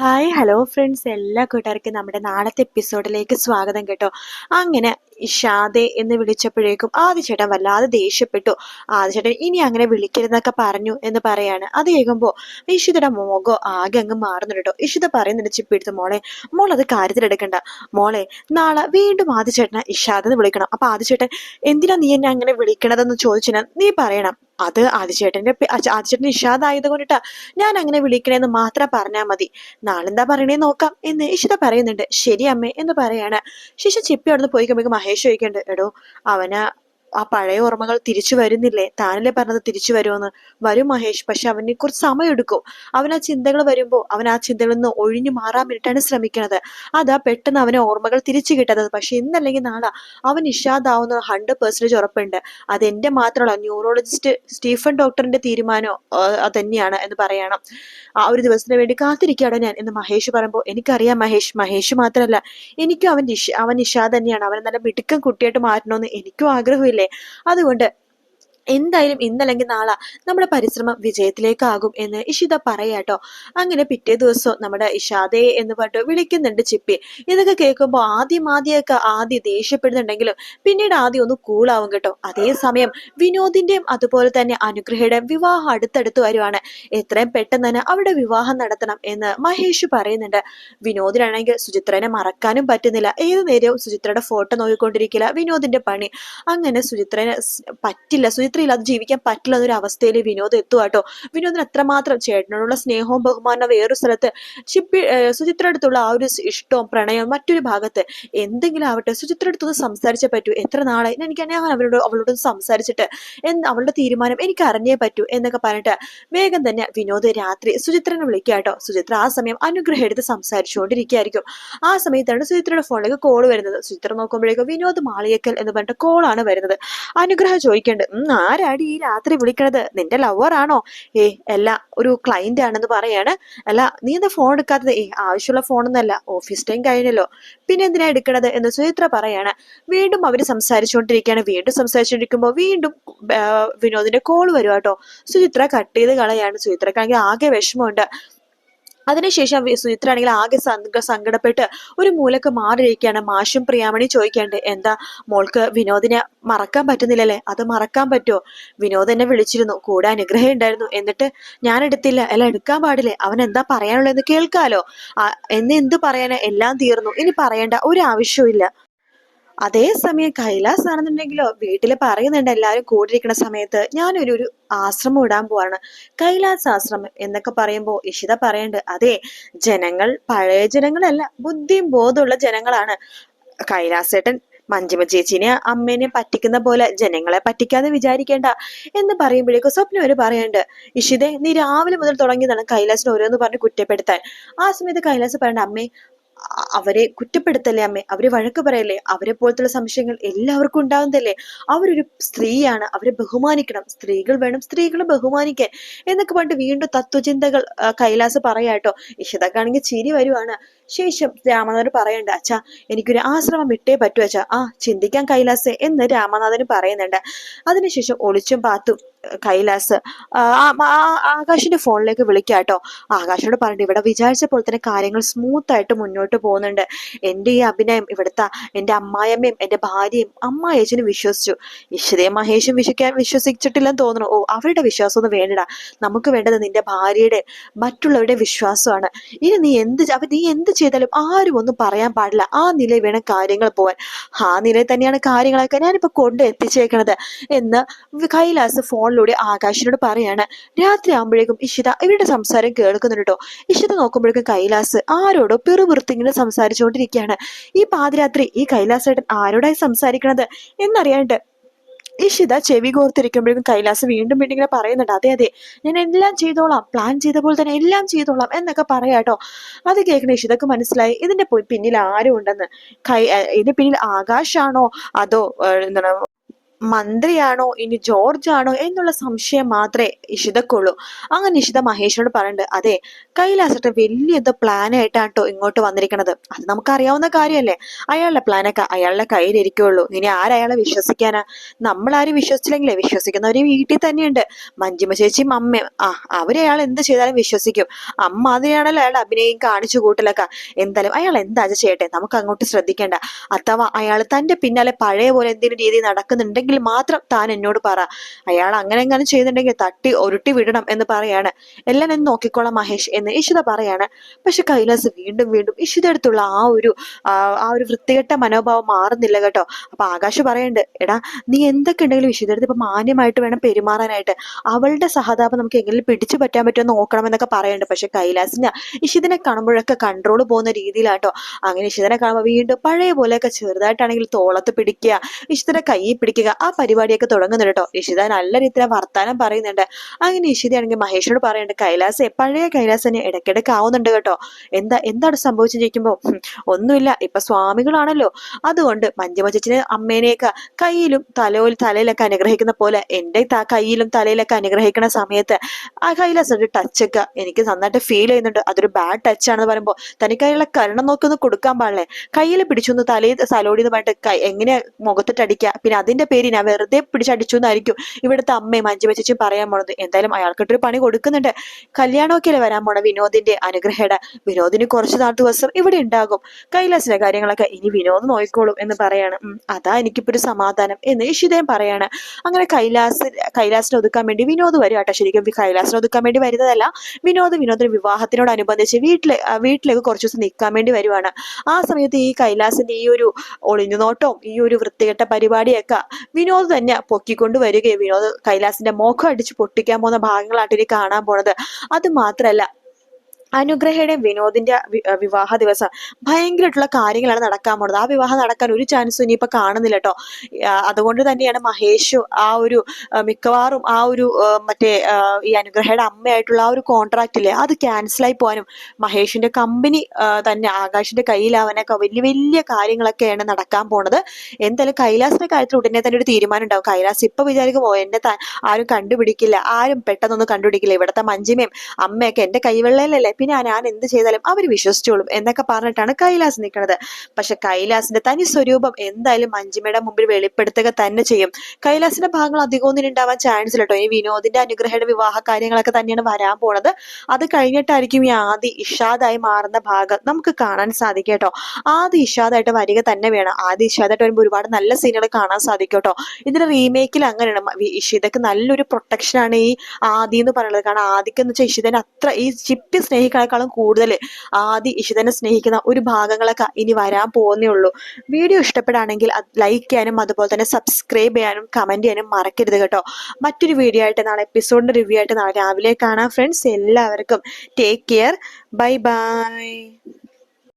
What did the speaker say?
Hi hello friends എല്ലാ കൂട്ടുകാർക്കും നമ്മുടെ നാളത്തെ എപ്പിസോഡിലേക്ക് സ്വാഗതം കേട്ടോ. അങ്ങനെ ഇഷാദെ എന്ന് വിളിച്ചപ്പോഴേക്കും ആദിചേട്ടൻ വല്ലാതെ ദേഷ്യപ്പെട്ടു. ആദിചേട്ടൻ ഇനി അങ്ങനെ വിളിക്കരുതെന്നൊക്കെ പറഞ്ഞു എന്ന് പറയാണ്. അത് കേൾക്കുമ്പോൾ ഇഷിതയുടെ മോഗോ ആകെ അങ്ങ് മാറുന്നു കേട്ടോ. ഇഷിത പറയുന്നുണ്ട് ചിപ്പിടുത്ത് മോളെ. മോൾ അത് കാര്യത്തിലെടുക്കണ്ട മോളെ നാളെ വീണ്ടും ആദിചേട്ടനെ ഇഷാദെന്ന് വിളിക്കണം. അപ്പൊ ആദിചേട്ടൻ എന്തിനാ നീ എന്നെ അങ്ങനെ വിളിക്കണതെന്ന് ചോദിച്ചാൽ നീ പറയണം. അത് ആദിചേട്ടന്റെ ആദിചേട്ടൻ ഇഷാദായത് കൊണ്ടിട്ടാ ഞാൻ അങ്ങനെ വിളിക്കണേന്ന് മാത്രം പറഞ്ഞാൽ മതി. നാളെന്താ പറയണേ നോക്കാം. എന്ന് ഇഷിത പറയുന്നുണ്ട്. ശരി അമ്മേ എന്ന് പറയാണ്. ശിശ ചിപ്പി അവിടുന്ന് പോയി കഴിയുമ്പോൾ മഹേഷ് ചോദിക്കണ്ട് എടോ അവന് ആ പഴയ ഓർമ്മകൾ തിരിച്ചു വരുന്നില്ലേ? താനല്ലേ പറഞ്ഞത് തിരിച്ചു വരുമെന്ന് വരും മഹേഷ് പക്ഷെ അവനെ കുറച്ച് സമയം എടുക്കും അവൻ ആ ചിന്തകൾ വരുമ്പോൾ അവൻ ആ ചിന്തകളിൽ നിന്ന് ഒഴിഞ്ഞു മാറാൻ വേണ്ടിയിട്ടാണ് ശ്രമിക്കുന്നത്. അതാ പെട്ടെന്ന് അവനെ ഓർമ്മകൾ തിരിച്ചു കിട്ടുന്നത്. പക്ഷെ ഇന്നല്ലെങ്കിൽ നാളെ അവൻ ഇഷാദാവുന്ന ഹൺഡ്രഡ് പെർസെന്റേജ് ഉറപ്പുണ്ട്. അത് എന്റെ മാത്രമല്ല ന്യൂറോളജിസ്റ്റ് സ്റ്റീഫൻ ഡോക്ടറിന്റെ തീരുമാനം തന്നെയാണ് എന്ന് പറയണം. ആ ഒരു ദിവസത്തിന് വേണ്ടി കാത്തിരിക്കുകയാണ് ഞാൻ എന്ന് മഹേഷ് പറയുമ്പോൾ എനിക്കറിയാം മഹേഷ്. മഹേഷ് മാത്രമല്ല എനിക്കും അവൻ അവൻ ഇഷാ തന്നെയാണ്. അവൻ നല്ല മിടുക്കം കുട്ടിയായിട്ട് മാറ്റണമെന്ന് എനിക്കും ആഗ്രഹമില്ലേ. അതുകൊണ്ട് എന്തായാലും ഇന്നല്ലെങ്കിൽ നാളെ നമ്മുടെ പരിശ്രമം വിജയത്തിലേക്കാകും എന്ന് ഇഷിത പറയാട്ടോ. അങ്ങനെ പിറ്റേ ദിവസം നമ്മുടെ ഇഷാദേ എന്ന് പറഞ്ഞു വിളിക്കുന്നുണ്ട് ചിപ്പി. ഇതൊക്കെ കേൾക്കുമ്പോൾ ആദ്യം ആദ്യമൊക്കെ ആദ്യം ദേഷ്യപ്പെടുന്നുണ്ടെങ്കിലും പിന്നീട് ആദ്യം ഒന്ന് കൂളാവും കേട്ടോ. അതേസമയം വിനോദിന്റെയും അതുപോലെ തന്നെ അനുഗ്രഹയുടെയും വിവാഹം അടുത്തടുത്ത് വരുവാണ്. എത്രയും പെട്ടെന്ന് തന്നെ അവിടെ വിവാഹം നടത്തണം എന്ന് മഹേഷ് പറയുന്നുണ്ട്. വിനോദിനാണെങ്കിൽ സുചിത്രനെ മറക്കാനും പറ്റുന്നില്ല. ഏതു നേരവും സുചിത്രയുടെ ഫോട്ടോ നോക്കിക്കൊണ്ടിരിക്കില്ല വിനോദിന്റെ പണി. അങ്ങനെ സുചിത്രനെ പറ്റില്ല. സുചിത്ര ഇല്ലാതെ ജീവിക്കാൻ പറ്റില്ല എന്നൊരു അവസ്ഥയിൽ വിനോദ് എത്തുക കേട്ടോ വിനോദിന് അത്രമാത്രം ചേട്ടനോടുള്ള സ്നേഹവും ബഹുമാനവും വേറൊരു സ്ഥലത്ത് ചിപ്പി സുചിത്രടുത്തുള്ള ആ ഒരു ഇഷ്ടവും പ്രണയവും മറ്റൊരു ഭാഗത്ത് എന്തെങ്കിലും ആവട്ടെ സുചിത്ര അടുത്തൊന്ന് സംസാരിച്ചേ പറ്റൂ. എത്ര നാളായി? എനിക്ക് ഞാൻ അവരോട് അവളോട് സംസാരിച്ചിട്ട് എന്ത് അവളുടെ തീരുമാനം എനിക്ക് അറിഞ്ഞേ പറ്റൂ എന്നൊക്കെ പറഞ്ഞിട്ട് വേഗം തന്നെ വിനോദ് രാത്രി സുചിത്രനെ വിളിക്കുക കേട്ടോ സുചിത്ര ആ സമയം അനുഗ്രഹം എടുത്ത് സംസാരിച്ചുകൊണ്ടിരിക്കുകയായിരിക്കും. ആ സമയത്താണ് സുചിത്രയുടെ ഫോണിലേക്ക് കോൾ വരുന്നത്. സുചിത്ര നോക്കുമ്പോഴേക്കും വിനോദ് മാളിയക്കൽ എന്ന് പറഞ്ഞിട്ട് കോളാണ് വരുന്നത്. അനുഗ്രഹം ചോദിക്കേണ്ടത് ഉം ആരാടി ഈ രാത്രി വിളിക്കണത്? നിന്റെ ലവറാണോ ഏ അല്ല ഒരു ക്ലൈന്റ് ആണെന്ന് പറയാണ്. അല്ല നീ എന്താ ഫോൺ എടുക്കാത്തത്? ഏ ആവശ്യമുള്ള ഫോണൊന്നല്ല ഓഫീസ് ടൈം കഴിഞ്ഞല്ലോ. പിന്നെ എന്തിനാ എടുക്കണത്? എന്ന് സുചിത്ര പറയാണ്. വീണ്ടും അവർ സംസാരിച്ചുകൊണ്ടിരിക്കുകയാണ്. വീണ്ടും സംസാരിച്ചുകൊണ്ടിരിക്കുമ്പോൾ വീണ്ടും വിനോദിന്റെ കോൾ വരുവാട്ടോ സുചിത്ര കട്ട് ചെയ്ത് കളയാണ്. സുചിത്രക്കാണെങ്കിൽ ആകെ വിഷമമുണ്ട്. അതിനുശേഷം സുചിത്രയാണെങ്കിൽ ആകെ സങ്കടപ്പെട്ട് ഒരു മൂലക്ക് മാറിയിരിക്കുകയാണ്. മാഷും പ്രിയാമണി ചോദിക്കാണ്ട് എന്താ മോൾക്ക് വിനോദിനെ മറക്കാൻ പറ്റുന്നില്ലല്ലേ? അത് മറക്കാൻ പറ്റുമോ വിനോദ് എന്നെ വിളിച്ചിരുന്നു. കൂടെ അനുഗ്രഹം ഉണ്ടായിരുന്നു. എന്നിട്ട് ഞാൻ എടുത്തില്ല. അല്ല എടുക്കാൻ പാടില്ലേ? അവൻ എന്താ പറയാനുള്ളതെന്ന് കേൾക്കാലോ. എന്നെ എന്ത് പറയാനാ? എല്ലാം തീർന്നു. ഇനി പറയേണ്ട ഒരു ആവശ്യവും അതേസമയം കൈലാസ് ആണെന്നുണ്ടെങ്കിലോ വീട്ടിൽ പറയുന്നുണ്ട് എല്ലാവരും കൂടിയിരിക്കുന്ന സമയത്ത് ഞാനൊരു ഒരു ആശ്രമം ഇടാൻ പോവാണ്. കൈലാസ് ആശ്രമം എന്നൊക്കെ പറയുമ്പോൾ ഇഷിത പറയണ്ട് അതെ ജനങ്ങൾ പഴയ ജനങ്ങളല്ല ബുദ്ധിയും ബോധമുള്ള ജനങ്ങളാണ്. കൈലാസേട്ടൻ മഞ്ജിമ ചേച്ചിനെ അമ്മേനെ പറ്റിക്കുന്ന പോലെ ജനങ്ങളെ പറ്റിക്കാതെ വിചാരിക്കേണ്ട എന്ന് പറയുമ്പോഴേക്കും സ്വപ്നം ഒരു പറയണ്ട്. ഇഷിതെ നീ രാവിലെ മുതൽ തുടങ്ങിയതാണ് കൈലാസിനെ ഓരോന്ന് പറഞ്ഞ് കുറ്റപ്പെടുത്താൻ. ആ സമയത്ത് കൈലാസ് പറയണ്ട അമ്മേ അവരെ കുറ്റപ്പെടുത്തല്ലേ അമ്മേ? അവരെ വഴക്ക് പറയല്ലേ? അവരെ പോലത്തുള്ള സംശയങ്ങൾ എല്ലാവർക്കും ഉണ്ടാവുന്നതല്ലേ? അവരൊരു സ്ത്രീയാണ്. അവരെ ബഹുമാനിക്കണം. സ്ത്രീകൾ വേണം സ്ത്രീകളെ ബഹുമാനിക്കാൻ. എന്നൊക്കെ പറഞ്ഞിട്ട് വീണ്ടും തത്വചിന്തകൾ കൈലാസ് പറയാട്ടോ. ഇഷിതക്കാണെങ്കിൽ ചിരി വരുവാണ്. ശേഷം രാമനാഥൻ പറയണ്ട അച്ഛാ എനിക്കൊരു ആശ്രമം വിട്ടേ പറ്റൂ അച്ഛാ. ആ ചിന്തിക്കാൻ കൈലാസ് എന്ന് രാമനാഥന് പറയുന്നുണ്ട്. അതിനുശേഷം ഒളിച്ചും പാത്തും കൈലാസ് ആകാശിന്റെ ഫോണിലേക്ക് വിളിക്കാട്ടോ ആകാശോട് പറഞ്ഞിട്ട് ഇവിടെ വിചാരിച്ച പോലെ തന്നെ കാര്യങ്ങൾ സ്മൂത്ത് ആയിട്ട് മുന്നോട്ട് പോകുന്നുണ്ട്. എന്റെ ഈ അഭിനയം ഇവിടുത്തെ എന്റെ അമ്മായിയമ്മയും എന്റെ ഭാര്യയും അമ്മായേച്ചനും വിശ്വസിച്ചു. ഇഷ്ടയും മഹേഷും വിശ്വസിക്കാൻ വിശ്വസിച്ചിട്ടില്ലെന്ന് തോന്നുന്നു. ഓ അവരുടെ വിശ്വാസം ഒന്നും വേണ്ടടാ. നമുക്ക് വേണ്ടത് നിന്റെ ഭാര്യയുടെ മറ്റുള്ളവരുടെ വിശ്വാസമാണ്. ഇനി നീ എന്ത് നീ എന്ത് ചെയ്താലും ആരും ഒന്നും പറയാൻ പാടില്ല. ആ നിലയിൽ വേണം കാര്യങ്ങൾ പോവാൻ. ആ നിലയിൽ തന്നെയാണ് കാര്യങ്ങളൊക്കെ ഞാനിപ്പോൾ കൊണ്ട് എത്തിച്ചേക്കണത് എന്ന് കൈലാസ് ഫോണിലൂടെ ആകാശിനോട് പറയാണ്. രാത്രി ആകുമ്പോഴേക്കും ഇഷിത ഇവരുടെ സംസാരം കേൾക്കുന്നുണ്ട് ഇഷിത നോക്കുമ്പോഴേക്കും കൈലാസ് ആരോടോ പിറുപിറുത്തിങ്ങനെ സംസാരിച്ചുകൊണ്ടിരിക്കുകയാണ്. ഈ പാതിരാത്രി ഈ കൈലാസേട്ടൻ ആരോടായി സംസാരിക്കണത് എന്നറിയാണ്ട് ഇഷിത ചെവി കോർത്തിരിക്കുമ്പോഴേക്കും കൈലാസ് വീണ്ടും വീണ്ടും ഇങ്ങനെ പറയുന്നുണ്ട് അതെ അതെ ഞാൻ എല്ലാം ചെയ്തോളാം പ്ലാൻ ചെയ്ത പോലെ തന്നെ എല്ലാം ചെയ്തോളാം എന്നൊക്കെ പറയാട്ടോ അത് കേൾക്കണ ഇഷിതക്ക് മനസ്സിലായി ഇതിന്റെ പിന്നിൽ ആരും ഉണ്ടെന്ന് കൈ ഇതിന്റെ പിന്നിൽ ആകാശാണോ? അതോ എന്താണ് മന്ത്രിയാണോ? ഇനി ജോർജ് ആണോ? എന്നുള്ള സംശയം മാത്രമേ ഇഷിതക്കുള്ളൂ അങ്ങനെ ഇഷിത മഹേഷോട് പറയുന്നുണ്ട് അതെ കൈലാസട്ടെ വലിയത് പ്ലാനായിട്ടാണ് ആയിട്ടാട്ടോ ഇങ്ങോട്ട് വന്നിരിക്കണത്. അത് നമുക്ക് അറിയാവുന്ന കാര്യമല്ലേ? അയാളുടെ പ്ലാനൊക്കെ അയാളുടെ കയ്യിലിരിക്കുള്ളൂ. ഇനി ആരയാളെ വിശ്വസിക്കാനാ? നമ്മളാരും വിശ്വസിച്ചില്ലെങ്കിലേ വിശ്വസിക്കുന്നവര് വീട്ടിൽ തന്നെയുണ്ട്. മഞ്ജിമ ചേച്ചിയും അമ്മയും. ആ അവരയാൾ എന്ത് ചെയ്താലും വിശ്വസിക്കും. അമ്മ അതിനെയാണല്ലോ അയാൾ അഭിനയം കാണിച്ചു കൂട്ടലൊക്കെ. എന്തായാലും അയാൾ എന്താ ചെയ്യട്ടെ? നമുക്ക് അങ്ങോട്ട് ശ്രദ്ധിക്കേണ്ട. അഥവാ അയാൾ തന്റെ പിന്നാലെ പഴയ പോലെ എന്തെങ്കിലും രീതി നടക്കുന്നുണ്ടെങ്കിൽ മാത്രം താൻ എന്നോട് പറ. അയാൾ അങ്ങനെ എങ്ങനെ ചെയ്യുന്നുണ്ടെങ്കിൽ തട്ടി ഉരുട്ടി വിടണം എന്ന് പറയാണ്. എല്ലാം എന്ന് നോക്കിക്കോളാം മഹേഷ് എന്ന് ഇഷിത പറയാണ്. പക്ഷെ കൈലാസ് വീണ്ടും വീണ്ടും ഇഷിതടുത്തുള്ള ആ ഒരു ആ ഒരു വൃത്തികെട്ട മനോഭാവം മാറുന്നില്ല കേട്ടോ. അപ്പൊ ആകാശ് പറയണ്ട് എടാ നീ എന്തൊക്കെ ഉണ്ടെങ്കിലും ഇഷിതടുത്ത് ഇപ്പൊ മാന്യമായിട്ട് വേണം പെരുമാറാനായിട്ട്. അവളുടെ സഹതാപം നമുക്ക് എങ്ങനെ പിടിച്ചു പറ്റാൻ പറ്റുമോ നോക്കണം എന്നൊക്കെ പറയുന്നുണ്ട് പക്ഷെ കൈലാസിന് ഇഷിതിനെ കാണുമ്പോഴൊക്കെ കൺട്രോൾ പോകുന്ന രീതിയിലാട്ടോ. അങ്ങനെ ഇഷിതനെ കാണുമ്പോൾ വീണ്ടും പഴയ പോലെയൊക്കെ ചെറുതായിട്ടാണെങ്കിൽ തോളത്ത് പിടിക്കുക ഇഷിതനെ കൈ പിടിക്കുക ആ പരിപാടിയൊക്കെ തുടങ്ങുന്നുണ്ട് കേട്ടോ ഇഷിത നല്ല രീതിയിൽ വർത്താനം പറയുന്നുണ്ട്. അങ്ങനെ ഇഷിതയാണെങ്കിൽ മഹേഷിനോട് പറയുന്നുണ്ട് കൈലാസെ പഴയ കൈലാസനെ ഇടയ്ക്കിടയ്ക്ക് ആവുന്നുണ്ട് കേട്ടോ. എന്താ എന്താണ് സംഭവിച്ചു ചോദിക്കുമ്പോൾ ഒന്നുമില്ല ഇപ്പൊ സ്വാമികളാണല്ലോ. അതുകൊണ്ട് മഞ്ജുമച്ചനെ അമ്മേനെയൊക്കെ കയ്യിലും തലയിൽ തലയിലൊക്കെ അനുഗ്രഹിക്കുന്ന പോലെ എന്റെ കയ്യിലും തലയിലൊക്കെ അനുഗ്രഹിക്കുന്ന സമയത്ത് ആ കൈലാസ് ഒരു ടച്ചൊക്കെ എനിക്ക് നന്നായിട്ട് ഫീൽ ചെയ്യുന്നുണ്ട്. അതൊരു ബാഡ് ടച്ച് ആണെന്ന് പറയുമ്പോൾ തനിക്ക് അതിനുള്ള കരണം നോക്കി ഒന്ന് കൊടുക്കാൻ പാടില്ലേ? കയ്യിൽ പിടിച്ചൊന്ന് തലയിൽ തലോടി എന്ന് പറഞ്ഞിട്ട് എങ്ങനെ മുഖത്തിട്ടടിക്കുക പിന്നെ അതിന്റെ പേര് ഞാൻ വെറുതെ പിടിച്ചടിച്ചു എന്നായിരിക്കും ഇവിടുത്തെ അമ്മയും മഞ്ജു ചേച്ചിയും പറയാൻ പോണത്. എന്തായാലും അയാൾക്കിട്ടൊരു പണി കൊടുക്കുന്നുണ്ട്. കല്യാണമൊക്കെ അല്ലേ വരാൻ പോണ വിനോദിന്റെ അനുഗ്രഹയുടെ വിനോദിന് കുറച്ച് നാൾ ദിവസം ഇവിടെ ഉണ്ടാകും. കൈലാസിന്റെ കാര്യങ്ങളൊക്കെ ഇനി വിനോദ് നോക്കിക്കോളും എന്ന് പറയാണ്. അതാ എനിക്കിപ്പോ ഒരു സമാധാനം എന്ന് ഇഷിതയും പറയാണ്. അങ്ങനെ കൈലാസ് കൈലാസിനെ ഒതുക്കാൻ വേണ്ടി വിനോദ് വരും കേട്ടോ. ശരിക്കും കൈലാസിനെ ഒതുക്കാൻ വേണ്ടി വരുന്നതല്ല. വിനോദ് വിനോദിന്റെ വിവാഹത്തിനോടനുബന്ധിച്ച് വീട്ടിലെ വീട്ടിലേക്ക് കുറച്ച് ദിവസം നിൽക്കാൻ വേണ്ടി വരുവാണ്. ആ സമയത്ത് ഈ കൈലാസിന്റെ ഈ ഒരു ഒളിഞ്ഞുനോട്ടവും ഈ ഒരു വൃത്തികെട്ട പരിപാടിയൊക്കെ വിനോദ് തന്നെ പൊക്കിക്കൊണ്ട് വരികയും വിനോദ്. കൈലാസിന്റെ മോഖം അടിച്ച് പൊട്ടിക്കാൻ പോകുന്ന ഭാഗങ്ങളാണ് ഇനി കാണാൻ പോണത്. അത് മാത്രല്ല അനുഗ്രഹയുടെ വിനോദിന്റെ വിവാഹ ദിവസം. ഭയങ്കരമായിട്ടുള്ള കാര്യങ്ങളാണ് നടക്കാൻ പോണത്. ആ വിവാഹം നടക്കാൻ ഒരു ചാൻസും ഇനിയിപ്പോ കാണുന്നില്ല കേട്ടോ അതുകൊണ്ട് തന്നെയാണ് മഹേഷും ആ ഒരു മിക്കവാറും ആ ഒരു മറ്റേ ഈ അനുഗ്രഹയുടെ അമ്മയായിട്ടുള്ള ആ ഒരു കോൺട്രാക്റ്റ് ഇല്ലേ അത് ക്യാൻസലായി പോകാനും മഹേഷിന്റെ കമ്പനി തന്നെ ആകാശിന്റെ കയ്യിലാവാനൊക്കെ വലിയ വലിയ കാര്യങ്ങളൊക്കെയാണ് നടക്കാൻ പോണത്. എന്തായാലും കൈലാസിന്റെ കാര്യത്തിൽ ഉടനെ തന്നെ ഒരു തീരുമാനം ഉണ്ടാവും. കൈലാസ് ഇപ്പൊ വിചാരിക്കുമോ എന്നെ ആരും കണ്ടുപിടിക്കില്ല ആരും പെട്ടെന്നൊന്നും കണ്ടുപിടിക്കില്ല. ഇവിടുത്തെ മഞ്ജിമയും അമ്മയൊക്കെ എന്റെ കൈവെള്ളയിലല്ലേ? പിന്നെ ഞാൻ എന്ത് ചെയ്താലും അവർ വിശ്വസിച്ചോളും എന്നൊക്കെ പറഞ്ഞിട്ടാണ് കൈലാസ് നിൽക്കുന്നത് പക്ഷെ കൈലാസിന്റെ തനി സ്വരൂപം എന്തായാലും മഞ്ജിമയുടെ മുമ്പിൽ വെളിപ്പെടുത്തുക തന്നെ ചെയ്യും. കൈലാസിന്റെ ഭാഗങ്ങൾ അധികമൊന്നും ഉണ്ടാവാൻ ചാൻസ് ഇല്ല കേട്ടോ ഈ വിനോദിന്റെ അനുഗ്രഹയുടെ വിവാഹ കാര്യങ്ങളൊക്കെ തന്നെയാണ് വരാൻ പോണത്. അത് കഴിഞ്ഞിട്ടായിരിക്കും ഈ ആദി ഇഷാദായി മാറുന്ന ഭാഗം നമുക്ക് കാണാൻ സാധിക്കും കേട്ടോ ആദി ഇഷാദായിട്ട് വരിക തന്നെ വേണം. ആദി ഇഷാദായിട്ട് വരുമ്പോൾ ഒരുപാട് നല്ല സീനുകൾ കാണാൻ സാധിക്കും കേട്ടോ ഇതിന്റെ റീമേക്കിൽ അങ്ങനെയാണ്. ഇഷിതക്ക് നല്ലൊരു പ്രൊട്ടക്ഷനാണ് ഈ ആദി എന്ന് പറയുന്നത്. കാരണം ആദിക്ക് എന്ന് വെച്ചാൽ ഇഷിതനെ അത്ര ഈ ചിപ്പി സ്നേഹി സ്നേഹിക്കണേക്കാളും കൂടുതൽ ആദ്യ ഇഷിതനെ സ്നേഹിക്കുന്ന ഒരു ഭാഗങ്ങളൊക്കെ ഇനി വരാൻ പോകുന്നേ ഉള്ളൂ. വീഡിയോ ഇഷ്ടപ്പെടുകയാണെങ്കിൽ ലൈക്ക് ചെയ്യാനും അതുപോലെ തന്നെ സബ്സ്ക്രൈബ് ചെയ്യാനും കമന്റ് ചെയ്യാനും മറക്കരുത് കേട്ടോ. മറ്റൊരു വീഡിയോ ആയിട്ട് നാളെ എപ്പിസോഡിന്റെ റിവ്യൂ ആയിട്ട് നാളെ രാവിലെ കാണാം. ഫ്രണ്ട്സ് എല്ലാവർക്കും ടേക്ക് കെയർ ബൈ ബൈ